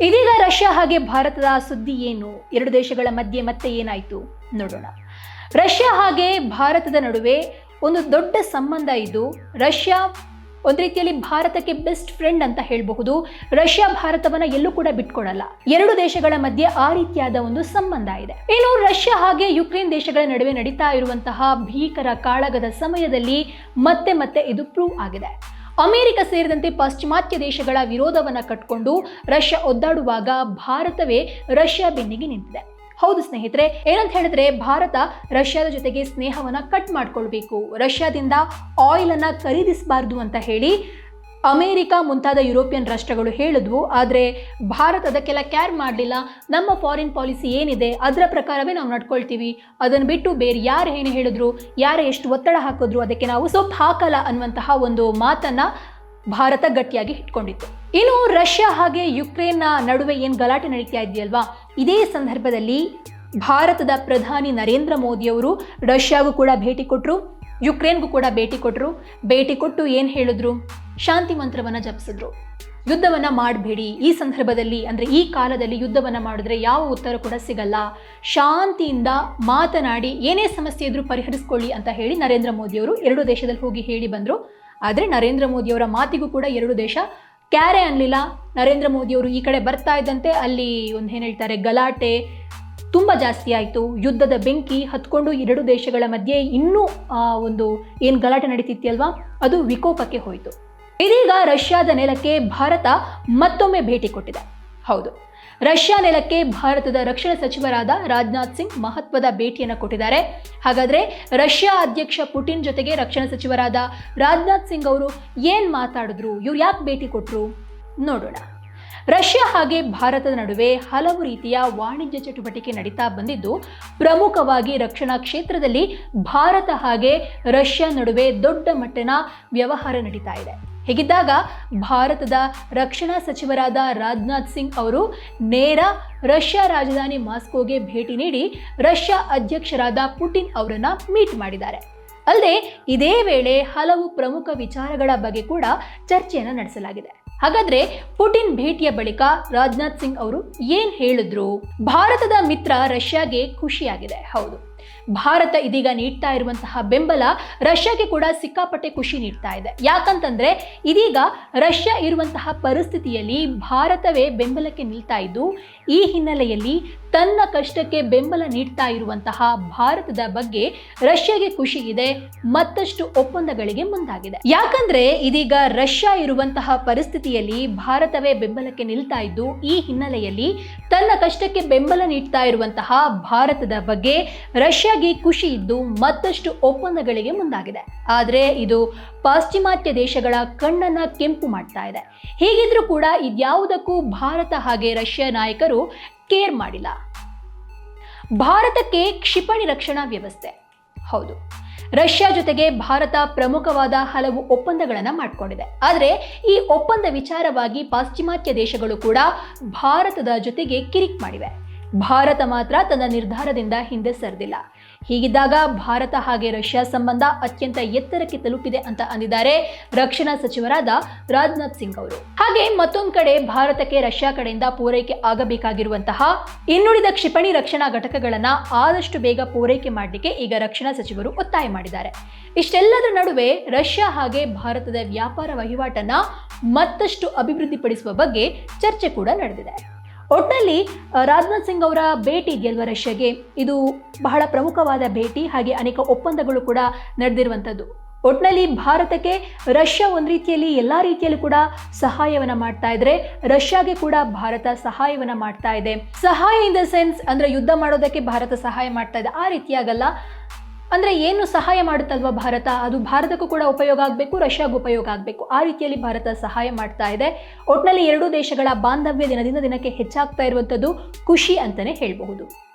ಇದೀಗ ರಷ್ಯಾ ಹಾಗೆ ಭಾರತದ ಸುದ್ದಿ ಏನು? ಎರಡು ದೇಶಗಳ ಮಧ್ಯೆ ಮತ್ತೆ ಏನಾಯ್ತು? ನೋಡೋಣ. ರಷ್ಯಾ ಹಾಗೆ ಭಾರತದ ನಡುವೆ ಒಂದು ದೊಡ್ಡ ಸಂಬಂಧ ಇದು. ರಷ್ಯಾ ಒಂದು ರೀತಿಯಲ್ಲಿ ಭಾರತಕ್ಕೆ ಬೆಸ್ಟ್ ಫ್ರೆಂಡ್ ಅಂತ ಹೇಳಬಹುದು. ರಷ್ಯಾ ಭಾರತವನ್ನ ಎಲ್ಲೂ ಕೂಡ ಬಿಟ್ಕೊಡಲ್ಲ. ಎರಡು ದೇಶಗಳ ಮಧ್ಯೆ ಆ ರೀತಿಯಾದ ಒಂದು ಸಂಬಂಧ ಇದೆ. ಇನ್ನು ರಷ್ಯಾ ಹಾಗೆ ಯುಕ್ರೇನ್ ದೇಶಗಳ ನಡುವೆ ನಡೀತಾ ಇರುವಂತಹ ಭೀಕರ ಕಾಳಗದ ಸಮಯದಲ್ಲಿ ಮತ್ತೆ ಮತ್ತೆ ಇದು ಪ್ರೂವ್ ಆಗಿದೆ. ಅಮೆರಿಕ ಸೇರಿದಂತೆ ಪಾಶ್ಚಿಮಾತ್ಯ ದೇಶಗಳ ವಿರೋಧವನ್ನು ಕಟ್ಕೊಂಡು ರಷ್ಯಾ ಒದ್ದಾಡುವಾಗ ಭಾರತವೇ ರಷ್ಯಾ ಬೆನ್ನಿಗೆ ನಿಂತಿದೆ. ಹೌದು ಸ್ನೇಹಿತರೆ, ಏನಂತ ಹೇಳಿದ್ರೆ ಭಾರತ ರಷ್ಯಾದ ಜೊತೆಗೆ ಸ್ನೇಹವನ್ನು ಕಟ್ ಮಾಡ್ಕೊಳ್ಬೇಕು. ರಷ್ಯಾದಿಂದ ಆಯಿಲ್ ಅನ್ನ ಖರೀದಿಸಬಾರ್ದು ಅಂತ ಹೇಳಿ ಅಮೇರಿಕ ಮುಂತಾದ ಯುರೋಪಿಯನ್ ರಾಷ್ಟ್ರಗಳು ಹೇಳಿದ್ವು, ಆದರೆ ಭಾರತ ಅದಕ್ಕೆಲ್ಲ ಕ್ಯಾರ್ ಮಾಡಲಿಲ್ಲ. ನಮ್ಮ ಫಾರಿನ್ ಪಾಲಿಸಿ ಏನಿದೆ, ಅದರ ಪ್ರಕಾರವೇ ನಾವು ನಡ್ಕೊಳ್ತೀವಿ. ಅದನ್ನು ಬಿಟ್ಟು ಬೇರೆ ಯಾರು ಏನು ಹೇಳಿದ್ರು, ಯಾರು ಎಷ್ಟು ಒತ್ತಡ ಹಾಕಿದ್ರು, ಅದಕ್ಕೆ ನಾವು ಸೊಪ್ಪು ಹಾಕಲ್ಲ ಅನ್ನುವಂತಹ ಒಂದು ಮಾತನ್ನು ಭಾರತ ಗಟ್ಟಿಯಾಗಿ ಇಟ್ಕೊಂಡಿತ್ತು. ಇನ್ನು ರಷ್ಯಾ ಹಾಗೆ ಯುಕ್ರೇನ್ನ ನಡುವೆ ಏನು ಗಲಾಟೆ ನಡೀತಾ ಇದೆಯಲ್ವಾ? ಇದೇ ಸಂದರ್ಭದಲ್ಲಿ ಭಾರತದ ಪ್ರಧಾನಿ ನರೇಂದ್ರ ಮೋದಿಯವರು ರಷ್ಯಾಗೂ ಕೂಡ ಭೇಟಿ ಕೊಟ್ಟರು ಯುಕ್ರೇನ್ಗೂ ಕೂಡ ಭೇಟಿ ಕೊಟ್ಟರು ಭೇಟಿ ಕೊಟ್ಟು ಏನು ಹೇಳಿದ್ರು? ಶಾಂತಿ ಮಂತ್ರವನ್ನ ಜಪಿಸಿದ್ರು. ಯುದ್ಧವನ್ನ ಮಾಡಬೇಡಿ. ಈ ಸಂದರ್ಭದಲ್ಲಿ, ಅಂದ್ರೆ ಈ ಕಾಲದಲ್ಲಿ ಯುದ್ಧವನ್ನ ಮಾಡಿದ್ರೆ ಯಾವ ಉತ್ತರ ಕೂಡ ಸಿಗಲ್ಲ. ಶಾಂತಿಯಿಂದ ಮಾತನಾಡಿ, ಏನೇ ಸಮಸ್ಯೆ ಇದ್ರೂ ಪರಿಹರಿಸ್ಕೊಳ್ಳಿ ಅಂತ ಹೇಳಿ ನರೇಂದ್ರ ಮೋದಿಯವರು ಎರಡು ದೇಶದಲ್ಲಿ ಹೋಗಿ ಹೇಳಿ ಬಂದರು. ಆದರೆ ನರೇಂದ್ರ ಮೋದಿಯವರ ಮಾತಿಗೂ ಕೂಡ ಎರಡು ದೇಶ ಕ್ಯಾರೆ ಅನ್ನಲಿಲ್ಲ ನರೇಂದ್ರ ಮೋದಿಯವರು ಈ ಕಡೆ ಬರ್ತಾ ಇದ್ದಂತೆ ಅಲ್ಲಿ ಒಂದು ಏನು ಹೇಳ್ತಾರೆ, ಗಲಾಟೆ ತುಂಬ ಜಾಸ್ತಿ ಆಯಿತು. ಯುದ್ಧದ ಬೆಂಕಿ ಹತ್ಕೊಂಡು ಎರಡು ದೇಶಗಳ ಮಧ್ಯೆ ಇನ್ನೂ ಒಂದು ಏನು ಗಲಾಟೆ ನಡೀತಿತ್ತಲ್ವಾ? ಅದು ವಿಕೋಪಕ್ಕೆ ಹೋಯಿತು. ಇದೀಗ ರಷ್ಯಾದ ನೆಲಕ್ಕೆ ಭಾರತ ಮತ್ತೊಮ್ಮೆ ಭೇಟಿ ಕೊಟ್ಟಿದೆ. ಹೌದು. ರಷ್ಯಾ ನೆಲಕ್ಕೆ ಭಾರತದ ರಕ್ಷಣಾ ಸಚಿವರಾದ ರಾಜನಾಥ್ ಸಿಂಗ್ ಮಹತ್ವದ ಭೇಟಿಯನ್ನು ಕೊಟ್ಟಿದ್ದಾರೆ. ಹಾಗಾದರೆ ರಷ್ಯಾ ಅಧ್ಯಕ್ಷ ಪುಟಿನ್ ಜೊತೆಗೆ ರಕ್ಷಣಾ ಸಚಿವರಾದ ರಾಜನಾಥ್ ಸಿಂಗ್ ಅವರು ಏನು ಮಾತಾಡಿದ್ರು, ಇವ್ರು ಯಾಕೆ ಭೇಟಿ ಕೊಟ್ಟರು ನೋಡೋಣ. ರಷ್ಯಾ ಹಾಗೆ ಭಾರತದ ನಡುವೆ ಹಲವು ರೀತಿಯ ವಾಣಿಜ್ಯ ಚಟುವಟಿಕೆ ನಡೀತಾ ಬಂದಿದ್ದು, ಪ್ರಮುಖವಾಗಿ ರಕ್ಷಣಾ ಕ್ಷೇತ್ರದಲ್ಲಿ ಭಾರತ ಹಾಗೆ ರಷ್ಯಾ ನಡುವೆ ದೊಡ್ಡ ಮಟ್ಟಿನ ವ್ಯವಹಾರ ನಡೀತಾ ಇದೆ. ಹೀಗಿದ್ದಾಗ ಭಾರತದ ರಕ್ಷಣಾ ಸಚಿವರಾದ ರಾಜನಾಥ್ ಸಿಂಗ್ ಅವರು ನೇರ ರಷ್ಯಾ ರಾಜಧಾನಿ ಮಾಸ್ಕೋಗೆ ಭೇಟಿ ನೀಡಿ ರಷ್ಯಾ ಅಧ್ಯಕ್ಷರಾದ ಪುಟಿನ್ ಅವರನ್ನ ಮೀಟ್ ಮಾಡಿದ್ದಾರೆ. ಅಲ್ಲದೆ ಇದೇ ವೇಳೆ ಹಲವು ಪ್ರಮುಖ ವಿಚಾರಗಳ ಬಗ್ಗೆ ಕೂಡ ಚರ್ಚೆಯನ್ನು ನಡೆಸಲಾಗಿದೆ. ಹಾಗಾದ್ರೆ ಪುಟಿನ್ ಭೇಟಿಯ ಬಳಿಕ ರಾಜನಾಥ್ ಸಿಂಗ್ ಅವರು ಏನ್ ಹೇಳಿದ್ರು? ಭಾರತದ ಮಿತ್ರ ರಷ್ಯಾಗೆ ಖುಷಿಯಾಗಿದೆ. ಹೌದು. ಭಾರತ ಇದೀಗ ನೀಡ್ತಾ ಇರುವಂತಹ ಬೆಂಬಲ ರಷ್ಯಾಗೆ ಕೂಡ ಸಿಕ್ಕಾಪಟ್ಟೆ ಖುಷಿ ನೀಡ್ತಾ ಇದೆ. ಯಾಕಂತಂದ್ರೆ ಇದೀಗ ರಷ್ಯಾ ಇರುವಂತಹ ಪರಿಸ್ಥಿತಿಯಲ್ಲಿ ಭಾರತವೇ ಬೆಂಬಲಕ್ಕೆ ನಿಲ್ತಾ ಇದ್ದು, ಈ ಹಿನ್ನೆಲೆಯಲ್ಲಿ ತನ್ನ ಕಷ್ಟಕ್ಕೆ ಬೆಂಬಲ ನೀಡ್ತಾ ಇರುವಂತಹ ಭಾರತದ ಬಗ್ಗೆ ರಷ್ಯಾಗೆ ಖುಷಿ ಇದೆ, ಮತ್ತಷ್ಟು ಒಪ್ಪಂದಗಳಿಗೆ ಮುಂದಾಗಿದೆ. ಯಾಕಂದ್ರೆ ಇದೀಗ ರಷ್ಯಾ ಇರುವಂತಹ ಪರಿಸ್ಥಿತಿಯಲ್ಲಿ ಭಾರತವೇ ಬೆಂಬಲಕ್ಕೆ ನಿಲ್ತಾ ಇದ್ದು, ಈ ಹಿನ್ನೆಲೆಯಲ್ಲಿ ತನ್ನ ಕಷ್ಟಕ್ಕೆ ಬೆಂಬಲ ನೀಡ್ತಾ ಇರುವಂತಹ ಭಾರತದ ಬಗ್ಗೆ ರಷ್ಯಾಗೆ ಖುಷಿ ಇದ್ದು ಮತ್ತಷ್ಟು ಒಪ್ಪಂದಗಳಿಗೆ ಮುಂದಾಗಿದೆ. ಆದರೆ ಇದು ಪಾಶ್ಚಿಮಾತ್ಯ ದೇಶಗಳ ಕಣ್ಣನ್ನ ಕೆಂಪು ಮಾಡ್ತಾ ಇದೆ. ಹೀಗಿದ್ರೂ ಕೂಡ ಇದ್ಯಾವುದಕ್ಕೂ ಭಾರತ ಹಾಗೆ ರಷ್ಯಾ ನಾಯಕರು ಕೇರ್ ಮಾಡಿಲ್ಲ. ಭಾರತಕ್ಕೆ ಕ್ಷಿಪಣಿ ರಕ್ಷಣಾ ವ್ಯವಸ್ಥೆ. ಹೌದು. ರಷ್ಯಾ ಜೊತೆಗೆ ಭಾರತ ಪ್ರಮುಖವಾದ ಹಲವು ಒಪ್ಪಂದಗಳನ್ನು ಮಾಡಿಕೊಂಡಿದೆ. ಆದರೆ ಈ ಒಪ್ಪಂದ ವಿಚಾರವಾಗಿ ಪಾಶ್ಚಿಮಾತ್ಯ ದೇಶಗಳು ಕೂಡ ಭಾರತದ ಜೊತೆಗೆ ಕಿರಿಕ್ ಮಾಡಿವೆ. ಭಾರತ ಮಾತ್ರ ತನ್ನ ನಿರ್ಧಾರದಿಂದ ಹಿಂದೆ ಸರಿದಿಲ್ಲ. ಹೀಗಿದ್ದಾಗ ಭಾರತ ಹಾಗೆ ರಷ್ಯಾ ಸಂಬಂಧ ಅತ್ಯಂತ ಎತ್ತರಕ್ಕೆ ತಲುಪಿದೆ ಅಂತ ಅಂದಿದ್ದಾರೆ ರಕ್ಷಣಾ ಸಚಿವರಾದ ರಾಜನಾಥ್ ಸಿಂಗ್ ಅವರು. ಹಾಗೆ ಮತ್ತೊಂದು ಕಡೆ ಭಾರತಕ್ಕೆ ರಷ್ಯಾ ಕಡೆಯಿಂದ ಪೂರೈಕೆ ಆಗಬೇಕಾಗಿರುವಂತಹ ಇನ್ನುಳಿದ ಕ್ಷಿಪಣಿ ರಕ್ಷಣಾ ಘಟಕಗಳನ್ನ ಆದಷ್ಟು ಬೇಗ ಪೂರೈಕೆ ಮಾಡಲಿಕ್ಕೆ ಈಗ ರಕ್ಷಣಾ ಸಚಿವರು ಒತ್ತಾಯ ಮಾಡಿದ್ದಾರೆ. ಇಷ್ಟೆಲ್ಲದರ ನಡುವೆ ರಷ್ಯಾ ಹಾಗೆ ಭಾರತದ ವ್ಯಾಪಾರ ವಹಿವಾಟನ್ನ ಮತ್ತಷ್ಟು ಅಭಿವೃದ್ಧಿಪಡಿಸುವ ಬಗ್ಗೆ ಚರ್ಚೆ ಕೂಡ ನಡೆದಿದೆ. ಒಟ್ಟಲ್ಲಿ ಆ, ರಾಜನಾಥ್ ಸಿಂಗ್ ಅವರ ಭೇಟಿ ಇದೆಯಲ್ವ ರಷ್ಯಾಗೆ ಇದು ಬಹಳ ಪ್ರಮುಖವಾದ ಭೇಟಿ ಹಾಗೆ ಅನೇಕ ಒಪ್ಪಂದಗಳು ಕೂಡ ನಡೆದಿರುವಂಥದ್ದು. ಒಟ್ಟಿನಲ್ಲಿ ಭಾರತಕ್ಕೆ ರಷ್ಯಾ ಒಂದು ರೀತಿಯಲ್ಲಿ ಎಲ್ಲ ರೀತಿಯಲ್ಲೂ ಕೂಡ ಸಹಾಯವನ್ನ ಮಾಡ್ತಾ ಇದ್ರೆ ರಷ್ಯಾಗೆ ಕೂಡ ಭಾರತ ಸಹಾಯವನ್ನ ಮಾಡ್ತಾ ಇದೆ. ಸಹಾಯ ಇನ್ ದ ಸೆನ್ಸ್ ಅಂದ್ರೆ ಯುದ್ಧ ಮಾಡೋದಕ್ಕೆ ಭಾರತ ಸಹಾಯ ಮಾಡ್ತಾ ಇದೆ. ಆ ರೀತಿಯಾಗಲ್ಲ. ಅಂದ್ರೆ ಏನು ಸಹಾಯ ಮಾಡುತ್ತಲ್ವ ಭಾರತ? ಅದು ಭಾರತಕ್ಕೂ ಕೂಡ ಉಪಯೋಗ ಆಗಬೇಕು, ರಷ್ಯಾಗೂ ಉಪಯೋಗ ಆಗಬೇಕು. ಆ ರೀತಿಯಲ್ಲಿ ಭಾರತ ಸಹಾಯ ಮಾಡ್ತಾ ಇದೆ. ಒಟ್ಟಿನಲ್ಲಿ ಎರಡೂ ದೇಶಗಳ ಬಾಂಧವ್ಯ ದಿನದಿಂದ ದಿನಕ್ಕೆ ಹೆಚ್ಚಾಗ್ತಾ ಇರುವಂಥದ್ದು ಖುಷಿ ಅಂತಲೇ ಹೇಳಬಹುದು.